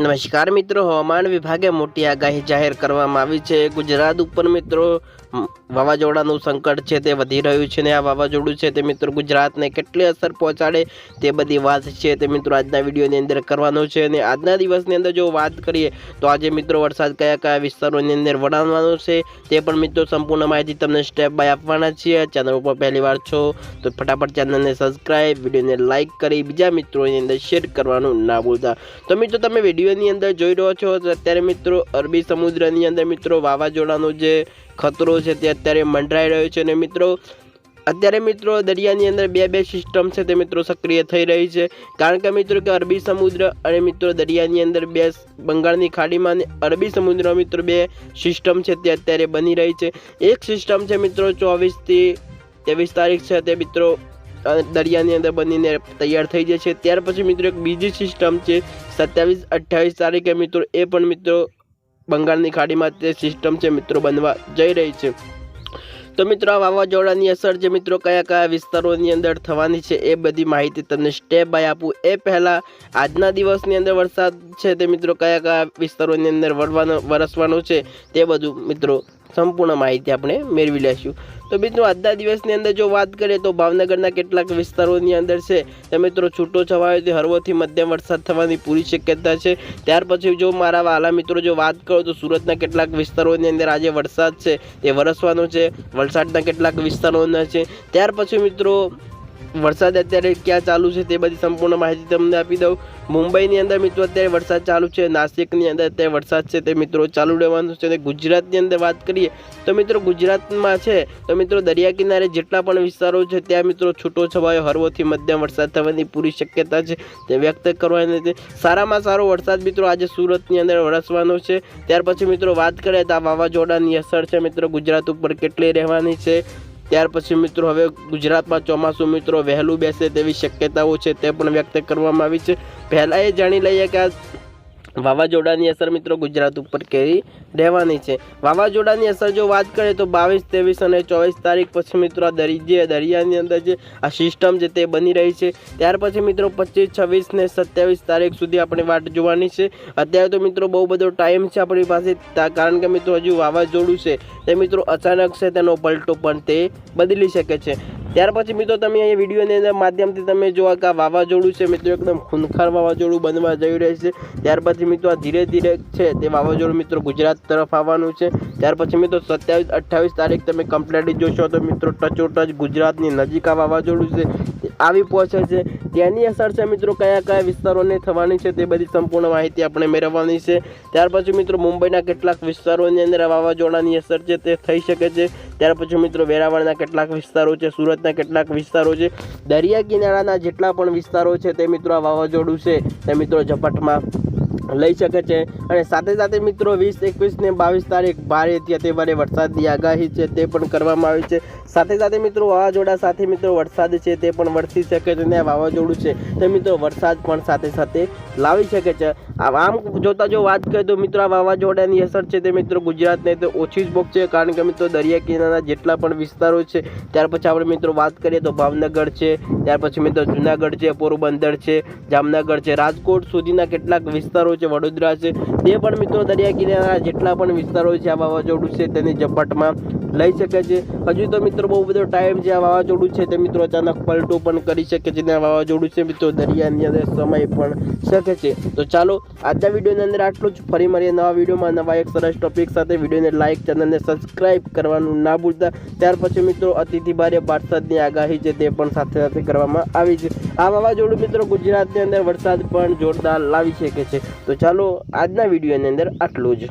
નમસ્કાર મિત્રો હવામાન વિભાગે મોટી આગાહી જાહેર કરવામાં આવી છે. ગુજરાત ઉપર મિત્રો વાવાઝોડાનું સંકટ છે તે વધી રહ્યું છે ને આ વાવાઝોડું છે તે મિત્રો ગુજરાતને કેટલી અસર પહોંચાડે તે બધી વાત છે તે મિત્રો આજના વિડીયોની અંદર કરવાનો છે અને આજના દિવસની અંદર જો વાત કરીએ તો આજે મિત્રો વરસાદ કયા કયા વિસ્તારોની અંદર વડાવવાનો છે તે પણ મિત્રો સંપૂર્ણ માહિતી તમને સ્ટેપ બાય આપવાના છીએ. ચેનલ ઉપર પહેલી વાર છો તો ફટાફટ ચેનલને સબસ્ક્રાઇબ વિડીયોને લાઇક કરી બીજા મિત્રોની અંદર શેર કરવાનું ના ભૂલતા. તો મિત્રો તમે વિડીયોની અંદર જોઈ રહ્યો છો અત્યારે મિત્રો અરબી સમુદ્રની અંદર મિત્રો વાવાઝોડાનું જે ખતરો છે તે અત્યારે મંડરાઈ રહ્યો છે અને મિત્રો, અત્યારે મિત્રો દરિયાની અંદર બે બે સિસ્ટમ છે તે મિત્રો સક્રિય થઈ રહી છે. કારણ કે મિત્રો કે અરબી સમુદ્ર અને મિત્રો દરિયાની અંદર બે બંગાળની ખાડીમાં અને અરબી સમુદ્રમાં મિત્રો બે સિસ્ટમ છે તે અત્યારે બની રહી છે. એક સિસ્ટમ છે મિત્રો ચોવીસથી ત્રેવીસ તારીખ છે તે મિત્રો દરિયાની અંદર બનીને તૈયાર થઈ જાય છે. ત્યાર પછી મિત્રો એક બીજી સિસ્ટમ છે, સત્યાવીસ અઠ્યાવીસ તારીખે મિત્રો એ પણ મિત્રો બંગાળની ખાડીમાં તે સિસ્ટમ છે મિત્રો બનવા જઈ રહી છે. તો મિત્રો આ વાવાઝોડાની અસર જે મિત્રો કયા કયા વિસ્તારોની અંદર થવાની છે એ બધી માહિતી તમને સ્ટેપ બાય આપું. એ પહેલાં આજના દિવસની અંદર વરસાદ છે તે મિત્રો કયા કયા વિસ્તારોની અંદર વરવાનો વરસવાનો છે તે બધું મિત્રો સંપૂર્ણ માહિતી આપણે મેળવી લઈશું તો મિત્રો, આજના દિવસની અંદર જો વાત કરીએ તો ભાવનગરના કેટલાક વિસ્તારોની અંદર છે, તે મિત્રો છૂટો છવાયો તે હળવોથી મધ્યમ વરસાદ થવાની પૂરી શક્યતા છે. ત્યાર પછી જો મારા વાલા મિત્રો જો વાત કરો તો સુરતના કેટલાક વિસ્તારોની અંદર આજે વરસાદ છે, તે વરસવાનો છે. વલસાડના કેટલાક વિસ્તારોના છે. ત્યાર પછી મિત્રો વરસાદ અત્યારે ક્યાં ચાલુ છે તે બધી સંપૂર્ણ માહિતી તમને આપી દઉં. મુંબઈની અંદર મિત્રો અત્યારે વરસાદ ચાલુ છે, નાસિકની અંદર અત્યારે વરસાદ છે તે મિત્રો ચાલુ રહેવાનું છે અને ગુજરાતની અંદર વાત કરીએ તો મિત્રો ગુજરાતમાં છે તો મિત્રો દરિયા કિનારે જેટલા પણ વિસ્તારો છે ત્યાં મિત્રો છૂટો છવાયો હળવોથી મધ્યમ વરસાદ થવાની પૂરી શક્યતા છે તે વ્યક્ત કરવાની સારામાં સારો વરસાદ મિત્રો આજે સુરતની અંદર વરસવાનો છે. ત્યાર પછી મિત્રો વાત કરીએ તો આ વાવાઝોડાની અસર છે મિત્રો ગુજરાત ઉપર કેટલી રહેવાની છે. ત્યાર પછી મિત્રો હવે ગુજરાતમાં ચોમાસું મિત્રો વહેલું બેસે તેવી શક્યતાઓ છે તે પણ વ્યક્ત કરવામાં આવી છે. પહેલાં એ જાણી લઈએ કે આ વાવાઝોડાની અસર મિત્રો ગુજરાત ઉપર કેવી રહેવાની છે? વાવાઝોડાની અસર જો વાત કરીએ તો બાવીસ, ત્રેવીસ અને ચોવીસ તારીખ પછી મિત્રો આ દરી જે દરિયાની અંદર જે આ સિસ્ટમ છે તે બની રહી છે, ત્યાર પછી મિત્રો પચીસ, છવ્વીસ ને સત્યાવીસ તારીખ સુધી આપણે વાટ જોવાની છે. અત્યારે તો મિત્રો બહુ બધો ટાઈમ છે આપણી પાસે કારણ કે મિત્રો હજુ વાવાઝોડું છે, તે મિત્રો અચાનક છે તેનો પલટો પણ તે બદલી શકે છે. ત્યાર પછી મિત્રો તમે અહીંયા વિડીયોની અંદર માધ્યમથી તમે કે આ વાવાઝોડું છે, મિત્રો એકદમ ખૂનખાર વાવાઝોડું બનવા જઈ રહ્યું છે. ત્યાર પછી મિત્રો આ ધીરે ધીરે છે તે વાવાઝોડું મિત્રો ગુજરાત તરફ આવવાનું છે. ત્યાર પછી મિત્રો સત્યાવીસ, અઠ્ઠાવીસ તારીખ તમે કમ્પ્લેટ જોશો તો મિત્રો ટચો ટચ ગુજરાતની નજીક આ વાવાઝોડું છે. આવી પહોંચે છે. તેની અસર છે મિત્રો કયા કયા વિસ્તારોને થવાની છે તે બધી સંપૂર્ણ માહિતી આપણે મેળવવાની છે. ત્યાર પછી મિત્રો મુંબઈના કેટલાક વિસ્તારોની અંદર વાવાઝોડાની અસર છે તે થઈ શકે છે. ત્યાર પછી મિત્રો વેરાવળના કેટલાક વિસ્તારો છે, સુરતના કેટલાક વિસ્તારો છે. દરિયા કિનારાના જેટલા પણ વિસ્તારો છે તે મિત્રો આ વાવાઝોડું છે તે મિત્રો ઝપટમાં લઈ શકે છે. અને સાથે સાથે મિત્રો વીસ, એકવીસ ને બાવીસ તારીખ ભારે અતિ ભારે વરસાદની આગાહી છે તે પણ કરવામાં આવી છે. સાથે સાથે મિત્રો વાવાઝોડા, સાથે મિત્રો વરસાદ છે તે પણ વરસી શકે છે અને વાવાઝોડું છે તે મિત્રો વરસાદ પણ સાથે સાથે લાવી શકે છે. આમ જોતા જો વાત કરીએ તો મિત્રો આ વાવાઝોડાની અસર છે તે મિત્રો ગુજરાતને તો ઓછી જ ભોગશે કારણ કે મિત્રો દરિયા કિનારાના જેટલા પણ વિસ્તારો છે, ત્યાર પછી આપણે મિત્રો વાત કરીએ તો ભાવનગર છે, ત્યાર પછી મિત્રો જુનાગઢ છે, પોરબંદર છે, જામનગર છે. રાજકોટ સુધીના કેટલાક વિસ્તારો છે, વડોદરા છે. તે પણ મિત્રો દરિયા કિનારા જેટલા પણ વિસ્તારો છે, આ વાવાઝોડું છે, તેની ઝપટમાં લઈ શકે છે. હજુ તો મિત્રો બહુ બધો ટાઈમ છે આ વાવાઝોડું છે, તે મિત્રો અચાનક પલટો પણ કરી શકે છે આ વાવાઝોડું છે મિત્રો દરિયાની અંદર સમય પણ શકે છે. તો ચાલો, આજના વિડીયોની અંદર આટલું જ. ફરી મળીએ નવા વિડીયોમાં નવા એક સરસ ટોપિક સાથે. વિડીયોને લાઇક ચેનલને સબસ્ક્રાઇબ કરવાનું ના ભૂલતા. ત્યાર પછી મિત્રો અતિથિ ભારે વરસાદની આગાહી છે, તે પણ સાથે સાથે કરવામાં આવી છે. આ વાવાઝોડું મિત્રો ગુજરાતની અંદર વરસાદ પણ જોરદાર લાવી શકે છે. તો ચાલો આજના વિડીયોની અંદર આટલું જ.